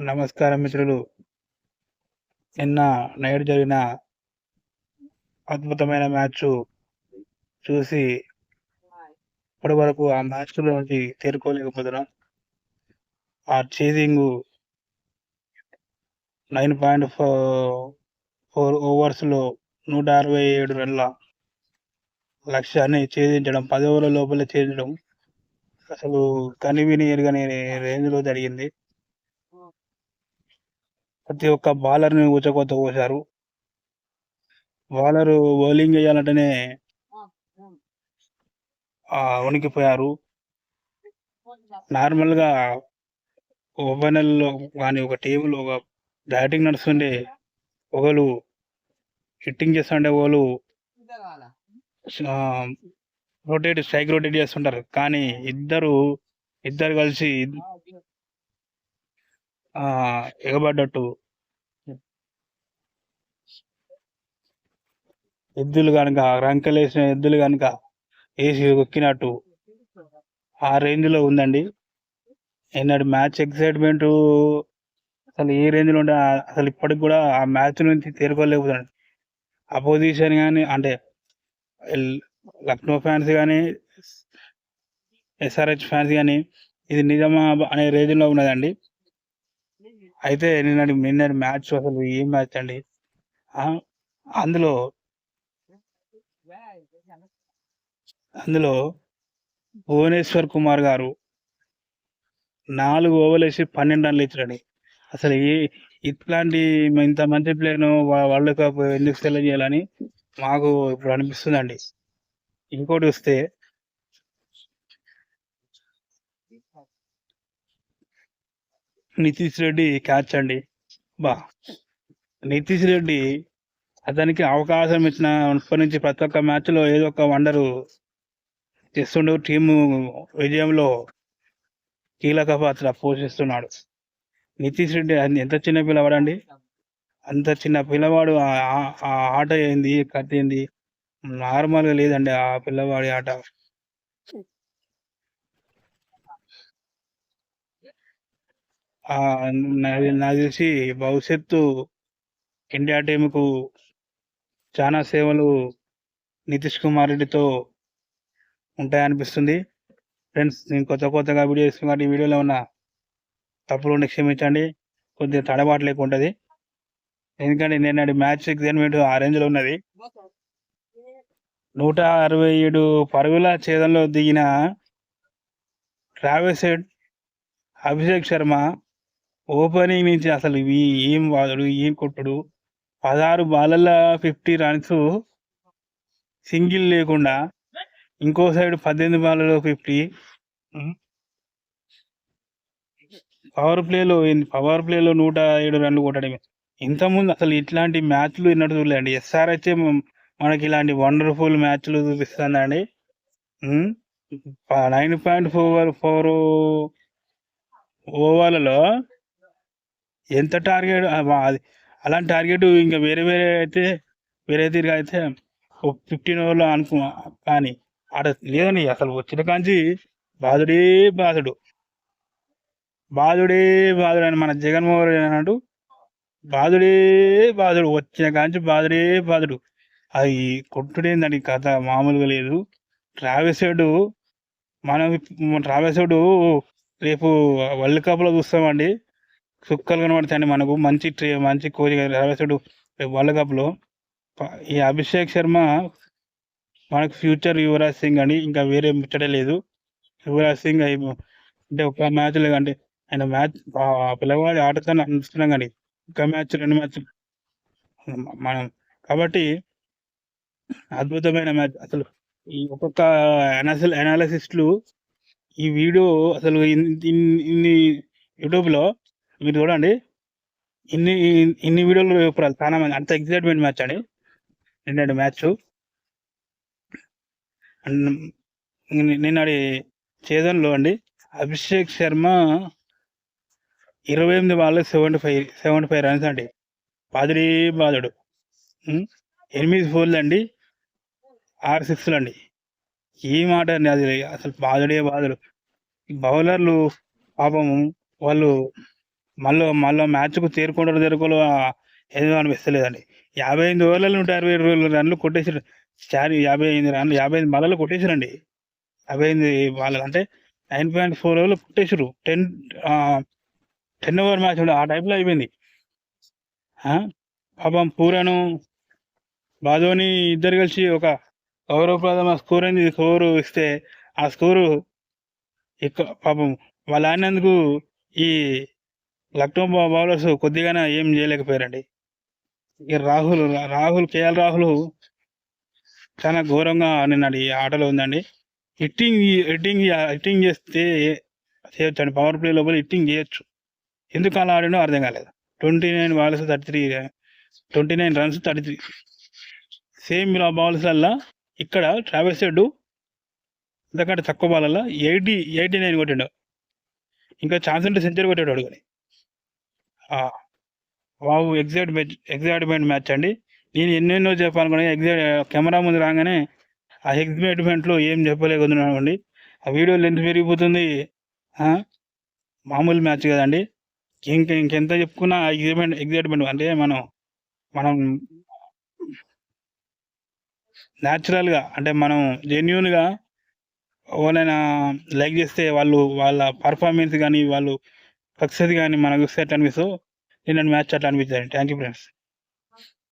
నమస్కారం మిత్రులు. నిన్న నైట్ జరిగిన అద్భుతమైన మ్యాచ్ చూసి ఇప్పటి వరకు ఆ మ్యాచ్ నుంచి తేరుకోలేకపోతున్నాం. ఆ chasing nine point four four ఓవర్స్లో నూట అరవై ఏడు రన్ల లక్ష్యాన్ని ఛేదించడం పది ఓవర్ల లోపలే ఛేదించడం అసలు కనివిని ఎరగని రేంజ్లో జరిగింది. ప్రతి ఒక్క బౌలర్ని ఊచకోత పోశారు బౌలర్ బౌలింగ్ వేయాలంటేనే వణికిపోయారు. నార్మల్గా ఓపెనర్లో కానీ ఒక టీంలో ఒక బ్యాటింగ్ నడుస్తుండే ఒకరు హిట్టింగ్ చేస్తుండే ఒకరు రొటేట్ స్ట్రైక్ రొటేట్ చేస్తుంటారు. కానీ ఇద్దరు ఇద్దరు కలిసి ఎగబడ్డట్టు. ఎద్దులు కనుక రంకెలేసిన ఎద్దులు కనుక వేసి ఒక్కినట్టు ఆ రేంజ్లో ఉందండి. నిన్నటి మ్యాచ్ ఎక్సైట్మెంట్ అసలు ఏ రేంజ్లో ఉంటే అసలు ఇప్పటికి కూడా ఆ మ్యాచ్ నుంచి తేరుకోలేకపోతున్నాడు. అపోజిషన్ కానీ అంటే లక్నో ఫ్యాన్స్ కానీ ఎస్ఆర్హెచ్ ఫ్యాన్స్ కానీ ఇది నిజమా అనే రేంజ్లో ఉన్నదండి. అయితే నిన్నటి నిన్నటి మ్యాచ్ అసలు ఏం మ్యాచ్ అండి? అందులో అందులో భువనేశ్వర్ కుమార్ గారు నాలుగు ఓవర్లు వేసి పన్నెండు రన్లు ఇచ్చారండి. అసలు ఏ ఇట్లాంటి ఇంత మంచి ప్లేయర్ను వరల్డ్ కప్ ఎందుకు సెలెక్ట్ చేయాలని మాకు ఇప్పుడు అనిపిస్తుందండి. ఇంకోటి వస్తే నితీష్ రెడ్డి క్యాచ్ అండి బా. నితీష్ రెడ్డి అతనికి అవకాశం ఇచ్చిన ఇప్పటి నుంచి ప్రతి ఒక్క మ్యాచ్లో ఏదో ఒక వండరు చేస్తుండు. టీము విజయంలో కీలక పాత్ర పోషిస్తున్నాడు. నితీష్ రెడ్డి ఎంత చిన్న పిల్లవాడండి? అంత చిన్న పిల్లవాడు ఆ- ఆట ఏంది? కథ ఏంది? నార్మల్గా లేదండి ఆ పిల్లవాడి ఆట. నాకు తెలిసి భవిష్యత్తు ఇండియా టీంకు చాలా సేవలు నితీష్ కుమార్ రెడ్డితో ఉంటాయనిపిస్తుంది. ఫ్రెండ్స్ నేను కొత్త కొత్తగా వీడియో ఇస్తున్నా ఈ వీడియోలో ఉన్న తప్పులు క్షమించండి. కొద్దిగా తడబాటు లేకుంటుంది ఎందుకంటే నేను మ్యాచ్ ఎగ్జామ్మెంట్ ఆ రేంజ్లో ఉన్నది. నూట అరవై ఏడు పరుగుల ఛేదంలో దిగిన Travis Head Abhishek Sharma opening నుంచి అసలు ఈ ఏం వాడు ఏం కొట్టుడు. పదహారు బాలల్లో ఫిఫ్టీ రన్స్ సింగిల్ లేకుండా ఇంకో సైడ్ పద్దెనిమిది బాలలో ఫిఫ్టీ పవర్ ప్లేలో పవర్ ప్లేలో నూట ఏడు రన్లు కొట్టడమే. ఇంతకుముందు అసలు ఇట్లాంటి మ్యాచ్లు ఎన్నడూ చూడలేండి ఎస్ఆర్హెచ్ మనకి ఇలాంటి వండర్ఫుల్ మ్యాచ్లు చూపిస్తుందండి. నైన్ పాయింట్ ఫోర్ ఫోర్ ఓవర్లలో ఎంత టార్గెట్ అది అలాంటి టార్గెట్ ఇంకా వేరే వేరే అయితే వేరే తీరుగా అయితే ఫిఫ్టీన్ ఓవర్లో అనుకు కానీ ఆడ లేదని అసలు వచ్చిన కాంచి బాధుడే బాధుడు. బాధుడే బాధుడు అని మన జగన్మోహన్ రెడ్డి అన్నాడు బాధుడే బాధుడు వచ్చిన కాంచి బాధుడే బాధుడు. అది కొట్టుడేందని కథ మామూలుగా లేదు. ట్రావెసోడు మనం ట్రావెసోడు రేపు వరల్డ్ కప్లో చూస్తామండి. చుక్కలు కనబడతాయండి మనకు. మంచి ట్రే మంచి కోచ్ ట్రావెసెడ్ వరల్డ్ కప్లో. ఈ అభిషేక్ శర్మ మనకు ఫ్యూచర్ యువరాజ్ సింగ్ అని ఇంకా వేరే ముచ్చటే లేదు. యువరాజ్ సింగ్ అయి- అంటే ఒక మ్యాచ్ అంటే ఆయన మ్యాచ్ ఆ పిల్లవాడి ఆటతో అనిపిస్తున్నాం కానీ ఒక మ్యాచ్ రెండు మ్యాచ్ మనం కాబట్టి అద్భుతమైన మ్యాచ్. అసలు ఈ ఒక్కొక్క అనాలిసిస్ అనాలిసిస్టులు ఈ వీడియో అసలు ఇన్ని యూట్యూబ్లో మీరు చూడండి. ఇన్ని ఇన్ని వీడియోలు ఇప్పుడు చాలా మంది అంత ఎగ్జైట్మెంట్ మ్యాచ్ అండి. నిన్నటి మ్యాచ్ నిన్నటి చేదన్లో అండి అభిషేక్ శర్మ ఇరవై ఎనిమిది ball seventy five seventy five runs అండి. బాదుడే బాదుడు ఎనిమిది ఫోర్లు అండి ఆరు సిక్స్లు అండి. ఈ మాట అండి అది అసలు బాధుడే బాదుడు బౌలర్లు పాపము వాళ్ళు మళ్ళీ మళ్ళీ మ్యాచ్కు చేరుకుంటారు తేరుకోలు ఏదో అనిపిస్తలేదండి. యాభై ఎనిమిది ఓవర్లలో నూట అరవై ఏడు రన్లు కొట్టేసారు చారి యాభై ఎనిమిది రన్లు యాభై ఎనిమిది మళ్ళీ కొట్టేసారండి యాభై ఎనిమిది వాళ్ళు అంటే నైన్ పాయింట్ ఫోర్ ఓవర్లు కొట్టేసారు టెన్ టెన్ ఓవర్ మ్యాచ్ ఉండే ఆ టైప్లో అయిపోయింది. పాపం పూరను బాధోని ఇద్దరు కలిసి ఒక గౌరవప్రదమ స్కోర్ అనేది స్కోరు ఇస్తే ఆ స్కోరు ఎక్కువ పాపం వాళ్ళు ఆడినందుకు ఈ లక్నో బౌలర్స్ కొద్దిగానే ఏం చేయలేకపోయారండి. ఇక రాహుల్ రాహుల్ కేఎల్ రాహుల్ చాలా ఘోరంగా నిన్న ఈ ఆటలో ఉందండి. హిట్టింగ్ హిట్టింగ్ హిట్టింగ్ చేస్తే చేయొచ్చు పవర్ ప్లే లోపల హిట్టింగ్ చేయొచ్చు. ఎందుకు అలా ఆడినో అర్థం కాలేదు. Twenty nine balls thirty three twenty nine runs thirty three. Same ఇలా బాల్స్లల్లా ఇక్కడ ట్రావెల్స్ హెడ్ ఇంతకంటే తక్కువ బాలల్లో ఎయిటీ ఎయిటీ నైన్ కొట్టిండు. ఇంకా ఛాన్స్ ఉంటే సెంచరీ కొట్టాడు కానీ. Wow excite match excitement match అండి. నేను ఎన్నెన్నో చెప్పాలనుకున్నా ఎగ్జైట్ కెమెరా ముందు రాగానే ఆ ఎగ్జైట్మెంట్లో ఏం చెప్పలేకపోతున్నాను ఆ వీడియో లెంత్ పెరిగిపోతుంది. మామూలు మ్యాచ్ కదండి. ఇంక ఇంకెంత చెప్పుకున్నా ఎగ్జైట్మెంట్ ఎగ్జైట్మెంట్ అంటే మనం మనం న్యాచురల్గా అంటే మనం జెన్యున్గా ఎవరైనా లైక్ చేస్తే వాళ్ళు వాళ్ళ పర్ఫార్మెన్స్ కానీ వాళ్ళు సక్సెస్ కానీ మనకు సెట్ అనిపిస్తూ నేను మ్యాచ్ అట్లా అనిపించాను థ్యాంక్ యూ ఫ్రెండ్స్